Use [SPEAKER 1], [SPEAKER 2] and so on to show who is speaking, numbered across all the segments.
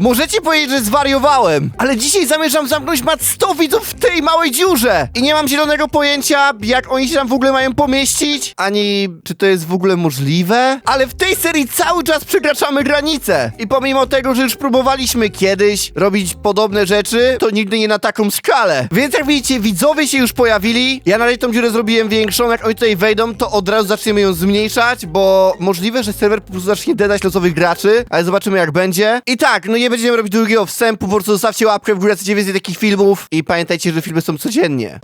[SPEAKER 1] Możecie powiedzieć, że zwariowałem, ale dzisiaj zamierzam zamknąć mat 100 widzów w tej małej dziurze. I nie mam zielonego pojęcia, jak oni się tam w ogóle mają pomieścić, ani czy to jest w ogóle możliwe. Ale w tej serii cały czas przekraczamy granice. I pomimo tego, że już próbowaliśmy kiedyś robić podobne rzeczy, to nigdy nie na taką skalę. Więc jak widzicie, widzowie się już pojawili. Ja na razie tą dziurę zrobiłem większą. Jak oni tutaj wejdą, to od razu zaczniemy ją zmniejszać, bo możliwe, że serwer po prostu zacznie dedać losowych graczy, ale zobaczymy jak będzie. I tak, no nie będziemy robić długiego wstępu, po prostu zostawcie łapkę w górę, chcecie więcej takich filmów i pamiętajcie, że filmy są codziennie.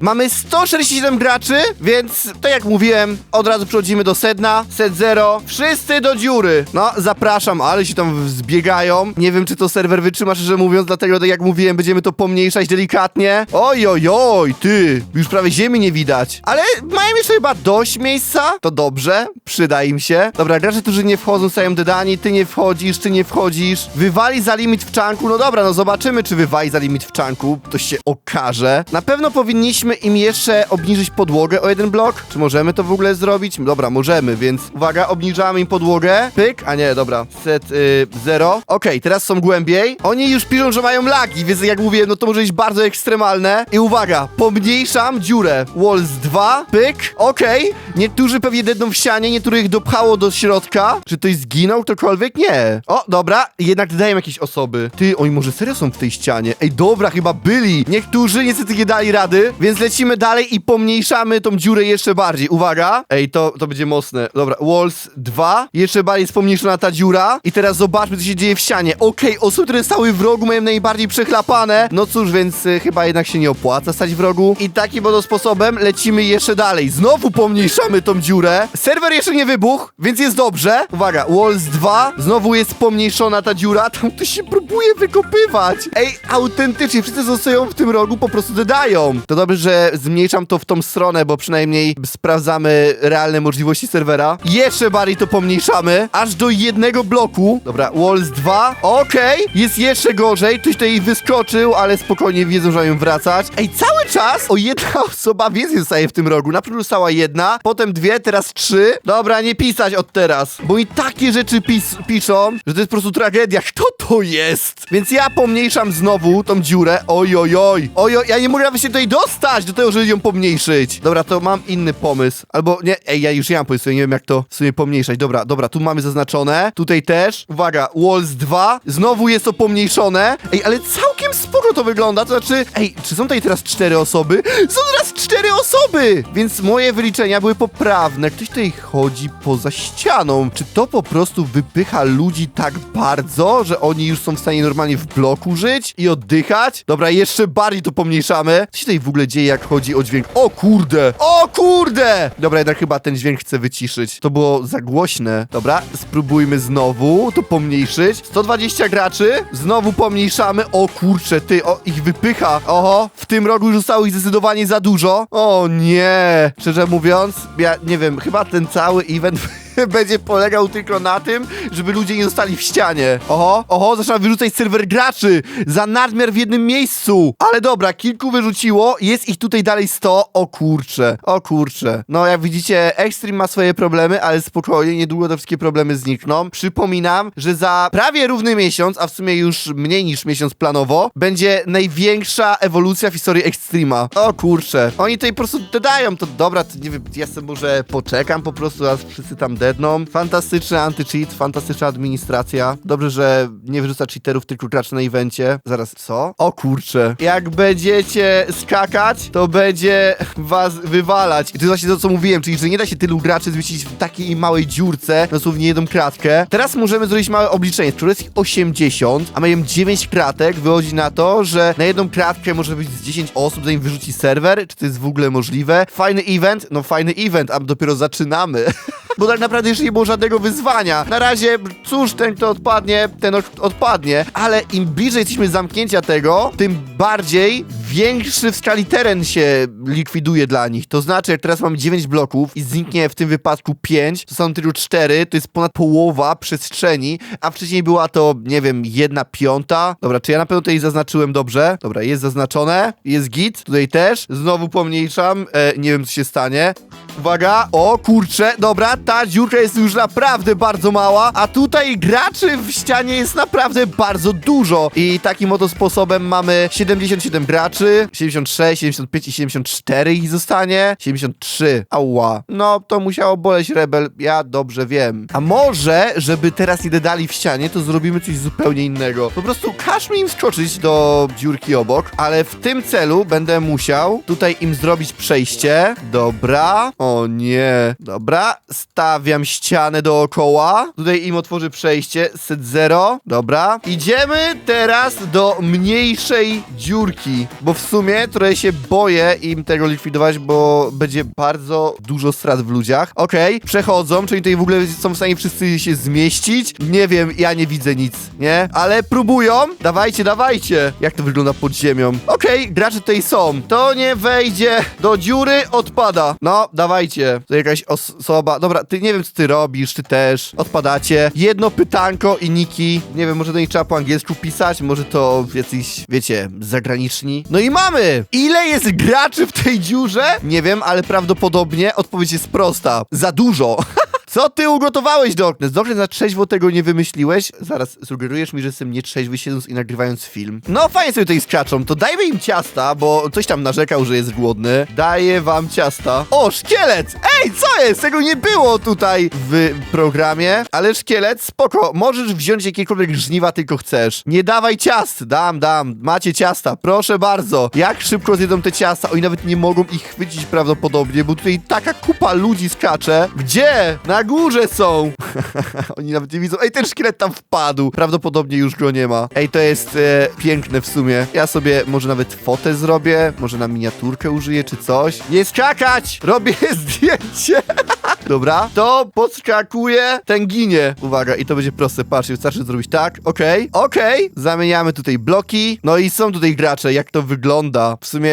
[SPEAKER 1] Mamy 147 graczy, więc tak jak mówiłem, od razu przechodzimy do sedna. Set 0. Wszyscy do dziury. No, zapraszam, ale się tam zbiegają. Nie wiem, czy to serwer wytrzyma, szczerze mówiąc, dlatego tak jak mówiłem, będziemy to pomniejszać delikatnie. Oj, oj, oj, ty. Już prawie ziemi nie widać. Ale mają jeszcze chyba dość miejsca. To dobrze, przyda im się. Dobra, gracze, którzy nie wchodzą, stają dodani. Ty nie wchodzisz, ty nie wchodzisz. Wywali za limit w czanku. No dobra, no zobaczymy, czy wywali za limit w czanku. To się okaże. Na pewno powinniśmy im jeszcze obniżyć podłogę o jeden blok. Czy możemy to w ogóle zrobić? Dobra, możemy, więc uwaga, obniżamy im podłogę. Pyk, a nie, dobra, set y, zero. Okej, teraz są głębiej. Oni już piszą, że mają lagi, więc jak mówiłem, no to może być bardzo ekstremalne. I uwaga, pomniejszam dziurę. Walls 2, pyk, okej. Niektórzy pewnie dedną w ścianie, niektórych dopchało do środka. Czy ktoś zginął, ktokolwiek? Nie. O, dobra, jednak dodają jakieś osoby. Ty, oni może serio są w tej ścianie. Ej, dobra, chyba byli. Niektórzy niestety nie dali rady, więc lecimy dalej i pomniejszamy tą dziurę jeszcze bardziej. Uwaga. Ej, to, to będzie mocne. Dobra, Walls 2. Jeszcze bardziej jest pomniejszona ta dziura. I teraz zobaczmy, co się dzieje w ścianie. Okej, osoby, które stały w rogu mają najbardziej przechlapane. No cóż, więc y, chyba jednak się nie opłaca stać w rogu. I takim oto sposobem lecimy jeszcze dalej. Znowu pomniejszamy tą dziurę. Serwer jeszcze nie wybuchł, więc jest dobrze. Uwaga, Walls 2. Znowu jest pomniejszona ta dziura. Tam ktoś się próbuje wykopywać. Ej, autentycznie, wszyscy co stoją w tym rogu po prostu dodają. To dobrze, że zmniejszam to w tą stronę, bo przynajmniej sprawdzamy realne możliwości serwera. Jeszcze bardziej to pomniejszamy, aż do jednego bloku. Dobra, Walls 2. Okej, jest jeszcze gorzej. Ktoś tutaj wyskoczył, ale spokojnie wiedzą, że mają wracać. Ej, cały czas o jedna osoba więcej zostaje w tym rogu. Na początku została jedna, potem dwie, teraz trzy. Dobra, nie pisać od teraz, bo i takie rzeczy pis piszą, że to jest po prostu tragedia. Kto to jest? Więc ja pomniejszam znowu tą dziurę. Oj, oj, oj. Oj, oj, ja nie mogę nawet się tutaj dostać do tego, żeby ją pomniejszyć. Dobra, to mam inny pomysł. Albo nie, ej, ja już nie mam pomysłu, nie wiem jak to w sumie pomniejszać. Dobra, dobra, tu mamy zaznaczone. Tutaj też. Uwaga, Walls 2. Znowu jest to pomniejszone. Ej, ale całkiem spoko to wygląda. To znaczy, ej, czy są tutaj teraz cztery osoby? Są teraz cztery osoby! Więc moje wyliczenia były poprawne. Ktoś tutaj chodzi poza ścianą. Czy to po prostu wypycha ludzi tak bardzo, że oni już są w stanie normalnie w bloku żyć i oddychać? Dobra, jeszcze bardziej to pomniejszamy. Co się tutaj w ogóle dzieje, jak chodzi o dźwięk? O kurde! O kurde! Dobra, jednak chyba ten dźwięk chcę wyciszyć. To było za głośne. Dobra, spróbujmy znowu to pomniejszyć. 120 graczy. Znowu pomniejszamy. O kurcze, ty, o, ich wypycha. Oho, w tym rogu już zostało ich zdecydowanie za dużo. O nie! Szczerze mówiąc, ja nie wiem, chyba ten cały event będzie polegał tylko na tym, żeby ludzie nie zostali w ścianie. Oho, oho, zaczyna wyrzucać serwer graczy za nadmiar w jednym miejscu. Ale dobra, kilku wyrzuciło, jest ich tutaj dalej 100. O kurcze, o kurcze. No jak widzicie, Extreme ma swoje problemy, ale spokojnie, niedługo te wszystkie problemy znikną. Przypominam, że za prawie równy miesiąc, a w sumie już mniej niż miesiąc planowo, będzie największa ewolucja w historii Extrema. O kurcze. Oni tutaj po prostu dodają to. Dobra, to nie wiem, ja sobie może poczekam po prostu, aż wszyscy tam dedną. Fantastyczny anti-cheat, fantastyczna administracja. Dobrze, że nie wyrzuca cheaterów, tylko graczy na evencie. Zaraz, co? O kurcze. Jak będziecie skakać, to będzie was wywalać. I to jest właśnie to, co mówiłem, czyli że nie da się tylu graczy zmieścić w takiej małej dziurce, dosłownie jedną kratkę. Teraz możemy zrobić małe obliczenie. Skoro jest ich 80, a mają 9 kratek, wychodzi na to, że na jedną kratkę może być z 10 osób, zanim wyrzuci serwer. Czy to jest w ogóle możliwe? Fajny event? No fajny event, a dopiero zaczynamy. Bo tak naprawdę jeszcze nie było żadnego wyzwania. Na razie, cóż, ten kto odpadnie, ten od- odpadnie. Ale im bliżej jesteśmy zamknięcia tego, tym bardziej większy w skali teren się likwiduje dla nich. To znaczy, jak teraz mamy 9 bloków i zniknie w tym wypadku 5, to są tylko 4, to jest ponad połowa przestrzeni, a wcześniej była to, nie wiem, jedna piąta. Dobra, czy ja na pewno tutaj zaznaczyłem dobrze? Dobra, jest zaznaczone, jest git, tutaj też. Znowu pomniejszam, e, nie wiem co się stanie. Uwaga, o kurczę, dobra, ta dziurka jest już naprawdę bardzo mała, a tutaj graczy w ścianie jest naprawdę bardzo dużo. I takim oto sposobem mamy 77 graczy, 76, 75 i 74 ich zostanie, 73, ała. No, to musiało boleć Rebel, ja dobrze wiem. A może, żeby teraz nie dodali w ścianie, to zrobimy coś zupełnie innego. Po prostu każ mi im skoczyć do dziurki obok, ale w tym celu będę musiał tutaj im zrobić przejście. Dobra. O nie. Dobra. Stawiam ścianę dookoła. Tutaj im otworzy przejście. Set zero. Dobra. Idziemy teraz do mniejszej dziurki, bo w sumie trochę się boję im tego likwidować, bo będzie bardzo dużo strat w ludziach. Okej, przechodzą, czyli tutaj w ogóle są w stanie wszyscy się zmieścić. Nie wiem, ja nie widzę nic, nie? Ale próbują. Dawajcie, dawajcie. Jak to wygląda pod ziemią? Okej, gracze tutaj są. To nie wejdzie do dziury, odpada. No, dawajcie. To jakaś osoba. Dobra, ty nie wiem, co ty robisz, ty też. Odpadacie. Jedno pytanko i niki. Nie wiem, może do nich trzeba po angielsku pisać, może to jacyś, wiecie, zagraniczni. No i mamy! Ile jest graczy w tej dziurze? Nie wiem, ale prawdopodobnie odpowiedź jest prosta. Za dużo. Co ty ugotowałeś, Doknes? Dobrze, na trzeźwo tego nie wymyśliłeś? Zaraz, sugerujesz mi, że jestem nietrzeźwy siedząc i nagrywając film? No, fajnie sobie tutaj skaczą, to dajmy im ciasta, bo coś tam narzekał, że jest głodny. Daję wam ciasta. O, szkielet! Ej, co jest? Tego nie było tutaj w programie, ale szkielet, spoko, możesz wziąć jakiekolwiek żniwa tylko chcesz. Nie dawaj ciast, dam, dam, macie ciasta, proszę bardzo. Jak szybko zjedzą te ciasta? Oni nawet nie mogą ich chwycić prawdopodobnie, bo tutaj taka kupa ludzi skacze. Gdzie? Na górze są! Oni nawet nie widzą. Ej, ten szkielet tam wpadł. Prawdopodobnie już go nie ma. Ej, to jest e, piękne w sumie. Ja sobie może nawet fotę zrobię, może na miniaturkę użyję czy coś. Nie skakać! Robię zdjęcie! Dobra, to podskakuje, ten ginie. Uwaga, i to będzie proste, patrzcie, wystarczy zrobić tak, okej, okej. Zamieniamy tutaj bloki, no i są tutaj gracze, jak to wygląda. W sumie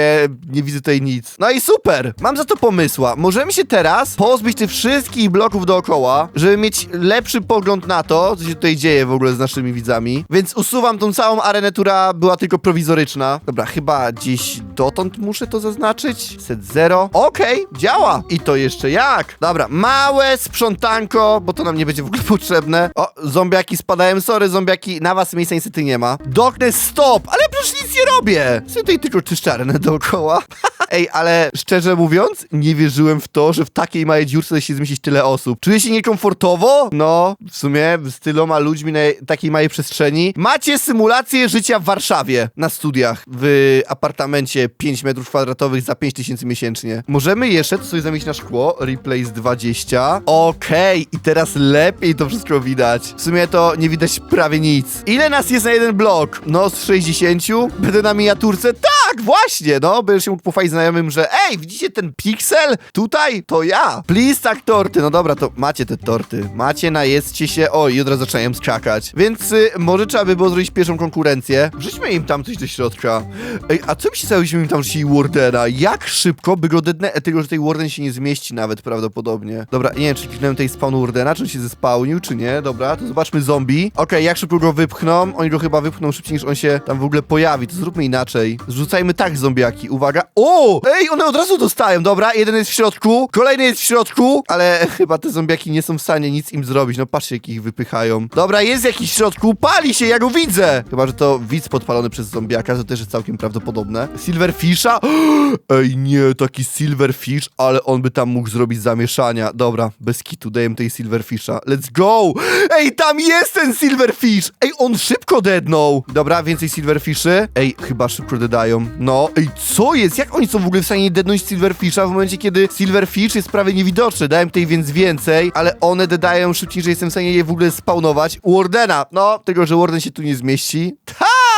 [SPEAKER 1] nie widzę tutaj nic. No i super, mam za to pomysła. Możemy się teraz pozbyć tych wszystkich bloków dookoła, żeby mieć lepszy pogląd na to, co się tutaj dzieje w ogóle z naszymi widzami. Więc usuwam tą całą arenę, która była tylko prowizoryczna. Dobra, chyba gdzieś dotąd muszę to zaznaczyć. Set zero. Okej, działa. I to jeszcze jak. Dobra, małe sprzątanko, bo to nam nie będzie w ogóle potrzebne. O, zombiaki spadają, sorry, zombiaki, na was miejsca niestety nie ma. Doknes, stop! Ale przecież nie robię! Sobie tutaj tylko czyszczę arenę dookoła. Ej, ale szczerze mówiąc, nie wierzyłem w to, że w takiej małej dziurce da się zmieścić tyle osób. Czuję się niekomfortowo? No, w sumie z tyloma ludźmi na takiej małej przestrzeni. Macie symulację życia w Warszawie na studiach w apartamencie 5 metrów kwadratowych za 5 tysięcy miesięcznie. Możemy jeszcze sobie zamienić na szkło. Replace 20. Okej, i teraz lepiej to wszystko widać. W sumie to nie widać prawie nic. Ile nas jest na jeden blok? No, z 60? Będę na miniaturce? Tak, właśnie, no, będziesz się mógł pochwalić znajomym, że ej, widzicie ten piksel? Tutaj? To ja. Please, tak torty. No dobra, to macie te torty. Macie, najedzcie się. O, i od razu zaczynają skakać. Więc y, może trzeba by było zrobić pierwszą konkurencję. Wrzućmy im tam coś do środka. Ej, a co by się stało, im tam rzucili Wardena? Jak szybko by go dednę... e, Tylko, że tej Warden się nie zmieści nawet prawdopodobnie. Dobra, nie wiem, czy kliknąłem tej spawn Wardena, czy on się zespałnił, czy nie. Dobra, to zobaczmy zombie. Okej, jak szybko go wypchną? Oni go chyba wypchną szybciej, niż on się tam w ogóle pojawi. To zróbmy inaczej. Zrzucajmy tak zombiaki. Uwaga. O! Ej, one od razu dostają. Dobra, jeden jest w środku, kolejny jest w środku, ale chyba te zombiaki nie są w stanie nic im zrobić. No patrzcie, jak ich wypychają. Dobra, jest jakiś w środku, pali się, ja go widzę. Chyba, że to widz podpalony przez zombiaka, to też jest całkiem prawdopodobne. Silverfisha? Ej, nie, taki Silverfish, ale on by tam mógł zrobić zamieszania. Dobra, bez kitu, dajemy tej Silverfisha. Let's go! Ej, tam jest ten Silverfish! Ej, on szybko dednął! Dobra, więcej Silverfishy. Ej, chyba szybko dedają. No, ej, co jest? Jak oni są w ogóle w stanie dednąć Silverfisha w momencie, kiedy Silverfish jest prawie niewidoczny? Dałem tej więc więcej, ale one dedają szybciej, że jestem w stanie je w ogóle spawnować. Wardena, no, tego, że Warden się tu nie zmieści.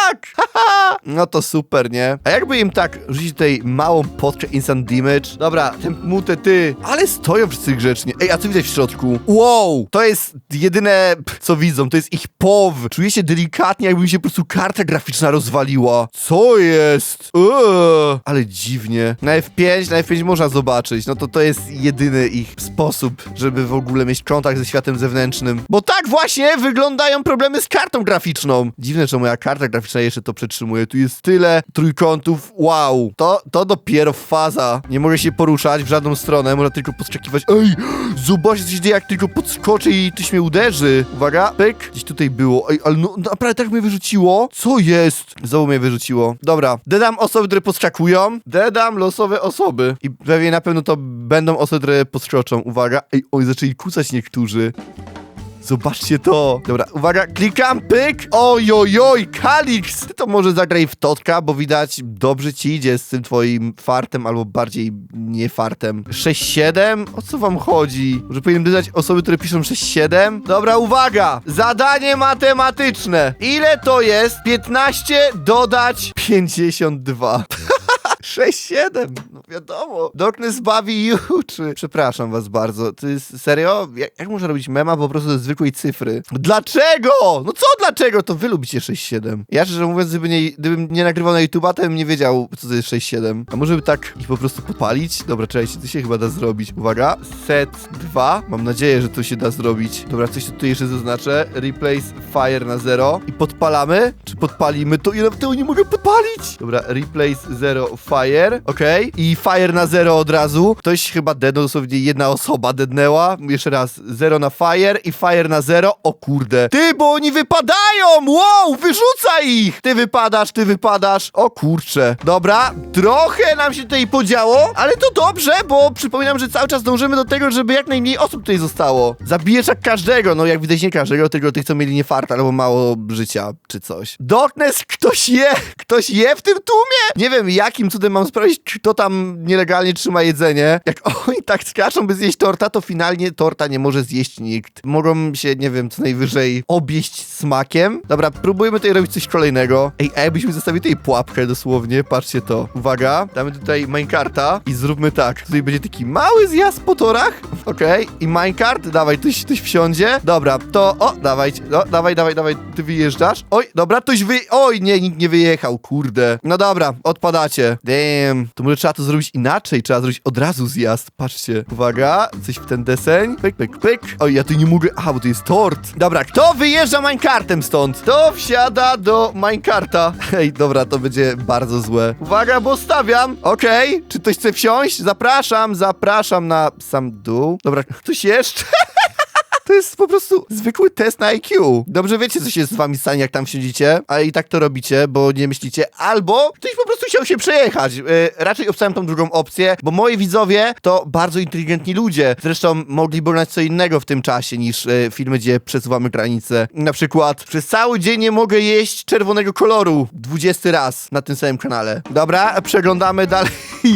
[SPEAKER 1] Tak! Haha! No to super, nie? A jakby im tak rzucić tutaj małą potkę instant damage? Dobra, ten mute ty, ale stoją wszyscy grzecznie. Ej, a co widać w środku? Wow, to jest jedyne, co widzą, to jest ich pow. Czuję się delikatnie, jakby mi się po prostu karta graficzna rozwaliła. Co jest? Eee, ale dziwnie. Na F5, na F5 można zobaczyć, no to to jest jedyny ich sposób, żeby w ogóle mieć kontakt ze światem zewnętrznym. Bo tak właśnie wyglądają problemy z kartą graficzną. Dziwne, że moja karta graficzna jeszcze to przetrzymuje. Tu jest tyle trójkątów. Wow. To, to dopiero faza. Nie mogę się poruszać w żadną stronę, można tylko podskakiwać. Ej, zobaczcie, co się dzieje, jak tylko podskoczy i ktoś mnie uderzy. Uwaga, pyk. Gdzieś tutaj było. Ej, ale no naprawdę tak mnie wyrzuciło. Co jest? Znowu mnie wyrzuciło. Dobra, dedam osoby, które podskakują. Dedam losowe osoby. I pewnie na pewno to będą osoby, które podskoczą. Uwaga. Ej, oj, zaczęli kucać niektórzy. Zobaczcie to. Dobra, uwaga, klikam, pyk. Ojojoj, Kalix. Ty to może zagraj w Totka, bo widać dobrze ci idzie z tym twoim fartem, albo bardziej nie fartem. 6-7? O co wam chodzi? Może powinienem dodać osoby, które piszą 6-7? Dobra, uwaga. Zadanie matematyczne. Ile to jest 15 dodać 52? 6-7, no wiadomo. Darkness bawi i uczy. Przepraszam was bardzo. To jest serio? Jak, jak można robić mema po prostu ze zwykłej cyfry? Dlaczego? No co dlaczego? To wy lubicie 6-7. Ja szczerze mówiąc, gdyby nie, gdybym nie nagrywał na YouTube'a, to bym nie wiedział, co to jest 6-7. A może by tak ich po prostu popalić? Dobra, czekajcie, to się chyba da zrobić. Uwaga, set 2. Mam nadzieję, że to się da zrobić. Dobra, coś tutaj jeszcze zaznaczę. Replace fire na 0. I podpalamy? Czy podpalimy to? Nawet tego nie mogę podpalić! Dobra, replace 0 fire. Okej. I fire na 0 od razu. Ktoś chyba dednął, dosłownie jedna osoba dednęła. Jeszcze raz, 0 na fire i fire na 0. O kurde. Ty, bo oni wypadają! Wow, wyrzucaj ich! Ty wypadasz, ty wypadasz. O kurcze. Dobra, trochę nam się tutaj podziało, ale to dobrze, bo przypominam, że cały czas dążymy do tego, żeby jak najmniej osób tutaj zostało. Zabijesz jak każdego, no jak widać nie każdego, tylko tych, co mieli nie fart albo mało życia, czy coś. Darkness, ktoś je! Ktoś je w tym tłumie! Nie wiem, jakim cudem mam sprawdzić, kto tam nielegalnie trzyma jedzenie. Jak oni tak skaczą, by zjeść torta, to finalnie torta nie może zjeść nikt. Mogą się, nie wiem, co najwyżej obieść smakiem. Dobra, próbujemy tutaj robić coś kolejnego. Ej, a jakbyśmy zostawili tutaj pułapkę dosłownie, patrzcie to. Uwaga, damy tutaj minecarta i zróbmy tak. Tutaj będzie taki mały zjazd po torach. Okej, i minecart, dawaj, ktoś, ktoś wsiądzie. Dobra, to, o, dawaj, no, dawaj, dawaj, dawaj, ty wyjeżdżasz. Oj, dobra, ktoś wy... Oj, nie, nikt nie wyjechał, kurde. No dobra, odpadacie. Damn, to może trzeba to zrobić inaczej, trzeba zrobić od razu zjazd. Patrzcie, uwaga, coś w ten deseń. Pyk, pyk, pyk. Oj, ja tu nie mogę, aha, bo to jest tort. Dobra, kto wyjeżdża minecartem stąd? Kto wsiada do minecarta? Ej, dobra, to będzie bardzo złe. Uwaga, bo stawiam. Okej, czy ktoś chce wsiąść? Zapraszam, zapraszam na sam dół. Dobra, ktoś jeszcze? To jest po prostu zwykły test na IQ. Dobrze wiecie, co się z wami stanie, jak tam siedzicie, a i tak to robicie, bo nie myślicie, albo ktoś po prostu chciał się przejechać. Yy, raczej obstałem tą drugą opcję, bo moi widzowie to bardzo inteligentni ludzie. Zresztą mogliby oglądać co innego w tym czasie niż yy, filmy, gdzie przesuwamy granice. Na przykład przez cały dzień nie mogę jeść czerwonego koloru 20 raz na tym samym kanale. Dobra, przeglądamy dalej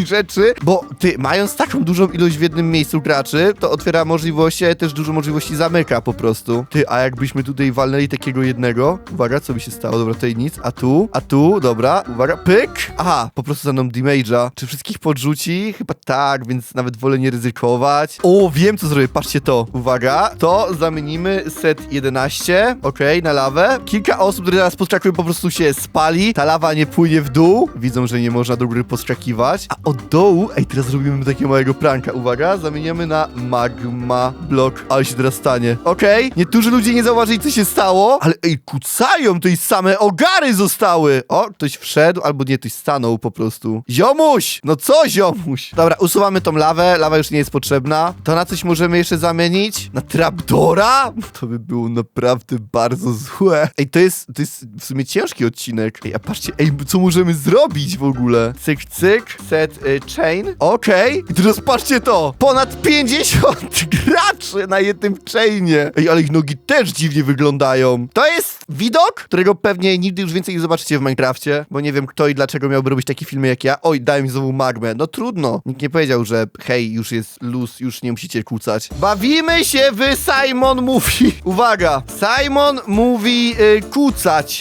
[SPEAKER 1] rzeczy, bo ty, mając taką dużą ilość w jednym miejscu graczy, to otwiera możliwości, ale też dużo możliwości zamyka po prostu. Ty, a jakbyśmy tutaj walnęli takiego jednego, uwaga, co by się stało, dobra, tutaj nic, a tu, a tu, dobra, uwaga, pyk, aha, po prostu za mną damage'a. Czy wszystkich podrzuci? Chyba tak, więc nawet wolę nie ryzykować. O, wiem co zrobię, patrzcie to, uwaga, to zamienimy set 11, okej, na lawę. Kilka osób, które teraz podskakują, po prostu się spali, ta lawa nie płynie w dół, widzą, że nie można do góry podskakiwać, a od dołu, ej, teraz zrobimy takiego małego pranka, uwaga, zamieniamy na magma block, ale się teraz stanie. Okej, niektórzy ludzie nie zauważyli, co się stało, ale ej, kucają, to i same ogary zostały. O, ktoś wszedł, albo nie, ktoś stanął po prostu. Ziomuś! No co ziomuś? Dobra, usuwamy tą lawę, lawa już nie jest potrzebna. To na coś możemy jeszcze zamienić? Na trapdora? To by było naprawdę bardzo złe. Ej, to jest, to jest w sumie ciężki odcinek. Ej, a patrzcie, ej, co możemy zrobić w ogóle? Cyk, cyk, set Get y, Chain. Okej. I teraz patrzcie to. Ponad 50 graczy na jednym chainie. Ej, ale ich nogi też dziwnie wyglądają. To jest widok, którego pewnie nigdy już więcej nie zobaczycie w Minecrafcie, bo nie wiem kto i dlaczego miałby robić takie filmy jak ja. Oj, dałem mi znowu magmę. No trudno. Nikt nie powiedział, że hej, już jest luz, już nie musicie kłócać. Bawimy się w Simon Mówi. Uwaga. Simon mówi y.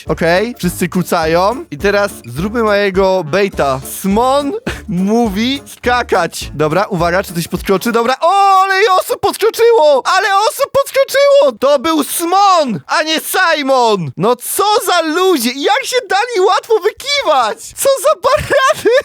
[SPEAKER 1] Okej? Wszyscy kucają. I teraz zróbmy mojego baita. Smon mówi skakać. Dobra, uwaga, czy coś podskoczy? Dobra. O, ale osób podskoczyło! Ale osób podskoczyło! To był Smon, a nie Simon! No co za ludzie! Jak się dali łatwo wykiwać! Co za barany!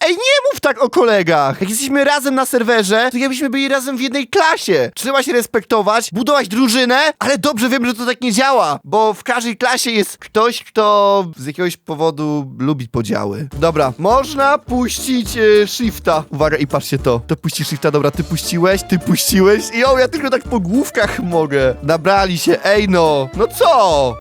[SPEAKER 1] Ej, nie mów tak o kolegach! Jak jesteśmy razem na serwerze, to jakbyśmy byli razem w jednej klasie. Trzeba się respektować, budować drużynę, ale dobrze wiem, że to tak nie działa, bo w każdej klasie jest ktoś, kto z jakiegoś powodu lubi podziały. Dobra, można puścić e, shifta. Uwaga, i patrzcie to. To puści shifta, dobra, ty puściłeś, ty puściłeś. I o, ja tylko tak po główkach mogę. Nabrali się, ej no. No co?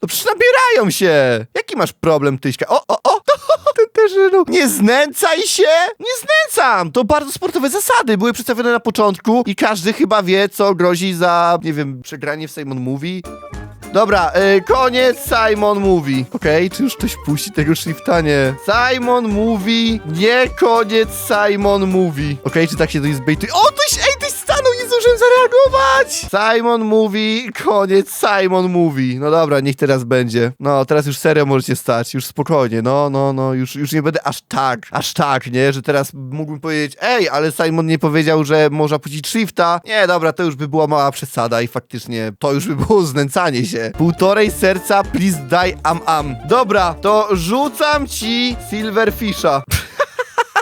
[SPEAKER 1] No przecież nabierają się. Jaki masz problem, Tyśka? O, o, o. Ten też, no. Nie znęcaj się! Nie znęcam! To bardzo sportowe zasady były przedstawione na początku i każdy chyba wie, co grozi za, nie wiem, przegranie w Simon Movie. Dobra, y, koniec Simon Mówi. Okej, czy już ktoś puści tego shifta? Nie. Simon Mówi, nie koniec Simon Mówi. Okej, czy tak się to jest bejtuje? O, ktoś, ej, ktoś stanął, nie zdążyłem zareagować! Simon Mówi, koniec Simon Mówi. No dobra, niech teraz będzie. No, teraz już serio możecie stać, już spokojnie, no, no, no, już, już nie będę aż tak, aż tak, nie, że teraz mógłbym powiedzieć, ej, ale Simon nie powiedział, że można puścić shifta. Nie, dobra, to już by była mała przesada i faktycznie to już by było znęcanie się. Półtorej serca, please die am am. Dobra, to rzucam ci Silverfisha.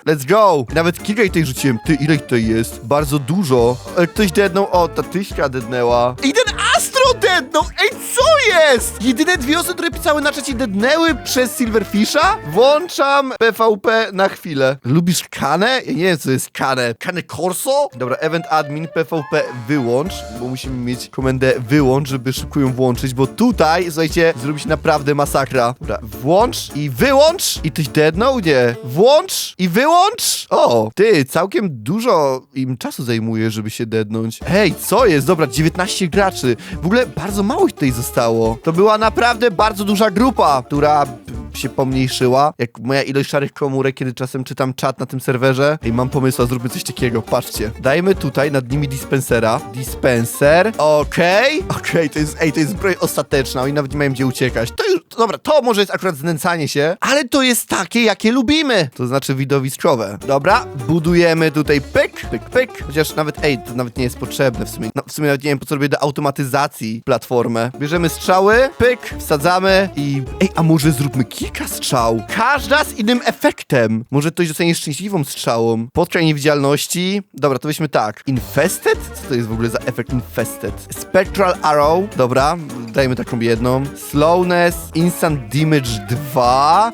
[SPEAKER 1] Let's go! Nawet kilka tutaj rzuciłem. Ty, ile tutaj jest? Bardzo dużo. Ktoś dednął. O, ta tyśka dednęła. I ten Astro dednął! Ej, co jest? Jedyne dwie osoby, które pisały na czacie dednęły przez Silverfisha? Włączam PvP na chwilę. Lubisz kanę? Ja nie wiem, co jest kanę. Kanę Corso? Dobra, event admin PvP wyłącz, bo musimy mieć komendę wyłącz, żeby szybko ją włączyć, bo tutaj, słuchajcie, zrobi się naprawdę masakra. Dobra, włącz i wyłącz. I ktoś dednął? Nie. Włącz i wyłącz. O, ty, całkiem dużo im czasu zajmuje, żeby się dednąć. Hej, co jest? Dobra, 19 graczy. W ogóle bardzo mało ich tutaj zostało. To była naprawdę bardzo duża grupa, która się pomniejszyła. Jak moja ilość szarych komórek, kiedy czasem czytam czat na tym serwerze. Ej, mam pomysł, zróbmy coś takiego. Patrzcie. Dajmy tutaj nad nimi dispensera. Dispenser. Okej. Okej, to jest, ej, to jest broń ostateczna. Oni nawet nie mają gdzie uciekać. To już, dobra, to może jest akurat znęcanie się, ale to jest takie, jakie lubimy. To znaczy widowiskowe. Dobra, budujemy tutaj pyk, pyk, pyk. Chociaż nawet, ej, to nawet nie jest potrzebne w sumie. No, w sumie nawet nie wiem, po co robię do automatyzacji platformę. Bierzemy strzały, pyk, wsadzamy i... Ej, a może zróbmy kilka strzał? Każda z innym efektem. Może ktoś dostanie szczęśliwą strzałą. Podkraj niewidzialności. Dobra, to weźmy tak. Infested? Co to jest w ogóle za efekt Infested? Spectral Arrow. Dobra, dajmy taką jedną. Slowness, Instant Damage 2.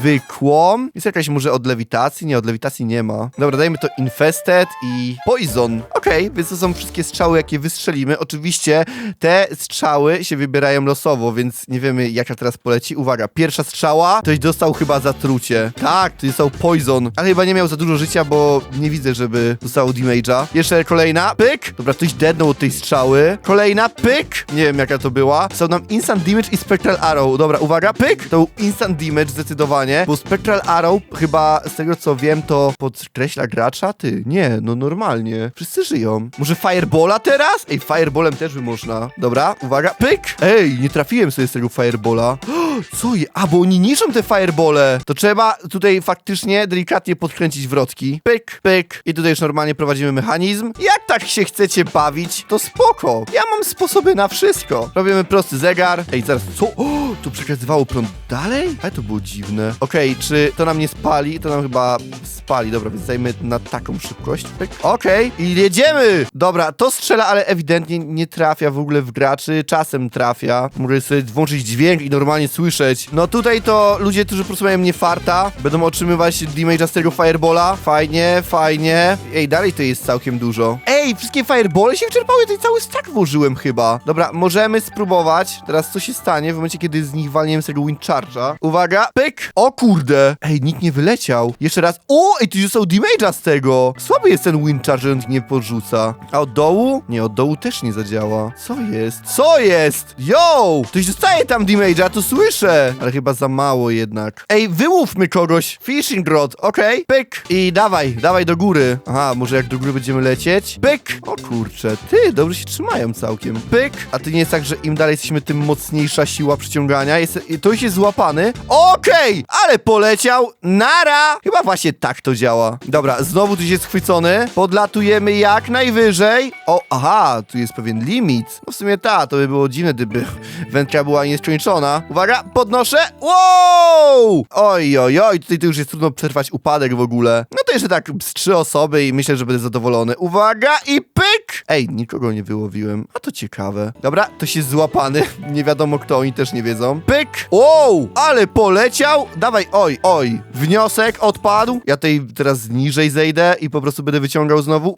[SPEAKER 1] Zwykłą. Jest jakaś może od lewitacji? Nie, od lewitacji nie ma. Dobra, dajmy to Infested i Poison. Okej, więc to są wszystkie strzały, jakie wystrzelimy. Oczywiście te strzały się wybierają losowo, więc nie wiemy, jaka teraz poleci. Uwaga, pierwsza strzała, ktoś dostał chyba zatrucie. Tak, to dostał Poison, ale chyba nie miał za dużo życia, bo nie widzę, żeby dostało damage'a. Jeszcze kolejna, pyk. Dobra, ktoś deadnął od tej strzały. Kolejna, pyk. Nie wiem, jaka to była. Są nam Instant Damage i Spectral Arrow. Dobra, uwaga, pyk. To był Instant Damage zdecydowanie, bo Spectral Arrow chyba, z tego co wiem, to podkreśla gracza. Ty, nie, no normalnie. Wszyscy żyją. Może Firebola teraz? Ej, Fireballem też by można. Dobra, uwaga, pyk. Ej, nie trafiłem sobie z tego Firebola. Co je? A, bo oni niszczą te Firebole. To trzeba tutaj faktycznie delikatnie podkręcić wrotki. Pyk, pyk. I tutaj już normalnie prowadzimy mechanizm. Jak tak się chcecie bawić, to spoko. Ja mam sposoby na wszystko. Robimy prosty zegar. Ej, zaraz, co? O, tu przekazywało prąd dalej? Ale to było dziwne. Okej, czy to nam nie spali? To nam chyba spali. Dobra, więc dajmy na taką szybkość. Pyk. Okej, i jedziemy! Dobra, to strzela, ale ewidentnie nie trafia w ogóle w graczy. Czasem trafia. Mogę sobie włączyć dźwięk i normalnie słyszeć. No tutaj to ludzie, którzy po prostu mają mnie farta, będą otrzymywać damage'a z tego firebola. Fajnie, fajnie. Ej, dalej to jest całkiem dużo. Ej, wszystkie firebole się wyczerpały, to cały stack włożyłem chyba. Dobra, możemy spróbować. Teraz co się stanie w momencie, kiedy z nich walniemy z tego wind charge'a. Uwaga, pyk! O kurde! Ej, nikt nie wyleciał. Jeszcze raz. O, ej, tu są damage'a z tego. Słaby jest ten wind charge, że on nie porzuca. A od dołu? Nie, od dołu też nie zadziała. Co jest? Co jest? Yo! Ktoś dostaje tam damage'a, to słyszę. Ale chyba za mało jednak. Ej, wyłówmy kogoś. Fishing rod, okej. Pyk. I dawaj, dawaj do góry. Aha, może jak do góry będziemy lecieć? Pyk. O kurczę, ty, dobrze się trzymają całkiem. Pyk. A to nie jest tak, że im dalej jesteśmy, tym mocniejsza siła przyciągania. Jest, to już jest złapany. Okej, ale poleciał. Nara. Chyba właśnie tak to działa. Dobra, znowu tu jest schwycony. Podlatujemy jak najwyżej. O, aha, tu jest pewien limit. No w sumie ta, to by było dziwne, gdyby wędka była nieskończona. Uwaga, podnoszę. Wow! Oj, oj, oj, tutaj to już jest trudno przerwać upadek w ogóle. No to jeszcze tak z trzy osoby i myślę, że będę zadowolony. Uwaga i pyk! Ej, nikogo nie wyłowiłem. A to ciekawe. Dobra, to się złapany. Nie wiadomo kto, oni też nie wiedzą. Pyk! Wow! Ale poleciał! Dawaj, oj, oj. Wniosek odpadł. Ja tutaj teraz niżej zejdę i po prostu będę wyciągał znowu.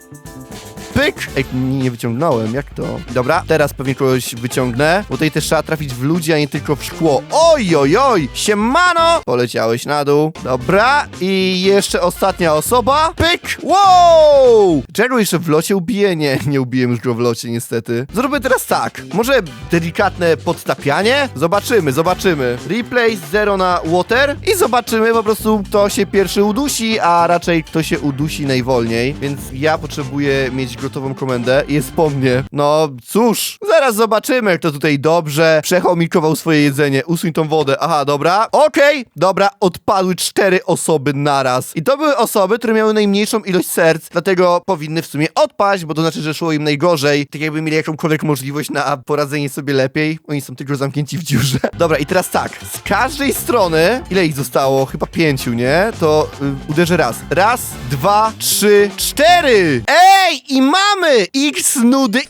[SPEAKER 1] Pyk! Ej, nie wyciągnąłem, jak to? Dobra, teraz pewnie kogoś wyciągnę, bo tutaj też trzeba trafić w ludzi, a nie tylko w szkło. Oj, oj, oj! Siemano! Poleciałeś na dół. Dobra, i jeszcze ostatnia osoba. Pyk! Wow! Czego jeszcze w locie ubiję? Nie, nie ubiłem już go w locie, niestety. Zróbmy teraz tak. Może delikatne podtapianie? Zobaczymy, zobaczymy. Replace 0 na water i zobaczymy po prostu, kto się pierwszy udusi, a raczej kto się udusi najwolniej. Więc ja potrzebuję mieć gotową komendę. Jest po mnie. No cóż, zaraz zobaczymy, kto tutaj dobrze przechomikował swoje jedzenie. Usuń tą wodę. Aha, dobra. Okej, dobra, odpadły cztery osoby naraz. I to były osoby, które miały najmniejszą ilość serc, dlatego powinny w sumie odpaść, bo to znaczy, że szło im najgorzej. Tak jakby mieli jakąkolwiek możliwość na poradzenie sobie lepiej. Oni są tylko zamknięci w dziurze. Dobra, i teraz tak. Z każdej strony, ile ich zostało? Chyba pięciu, nie? To y, uderzę raz. Raz, dwa, trzy, cztery! Ej, i mamy! X nudy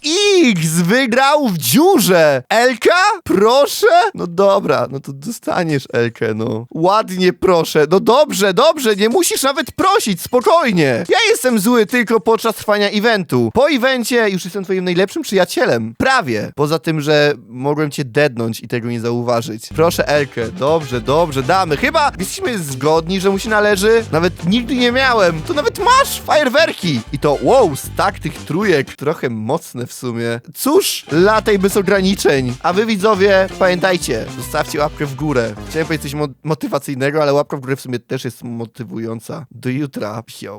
[SPEAKER 1] X wygrał w dziurze! Elka? Proszę? No dobra, no to dostaniesz Elkę, no. Ładnie proszę. No dobrze, dobrze, nie musisz nawet prosić, spokojnie. Ja jestem zły tylko podczas trwania eventu. Po evencie już jestem twoim najlepszym przyjacielem. Prawie. Poza tym, że mogłem cię dednąć i tego nie zauważyć. Proszę Elkę. Dobrze, dobrze, damy. Chyba jesteśmy zgodni, że mu się należy. Nawet nigdy nie miałem. To nawet masz fajerwerki. I to, wow, stak tych trójek. Trochę mocne w sumie. Cóż, lataj bez ograniczeń. A wy widzowie, pamiętajcie, zostawcie łapkę w górę. Chciałem powiedzieć coś mo- motywacyjnego, ale łapka w górę w sumie też jest motywująca. Do jutra, pio.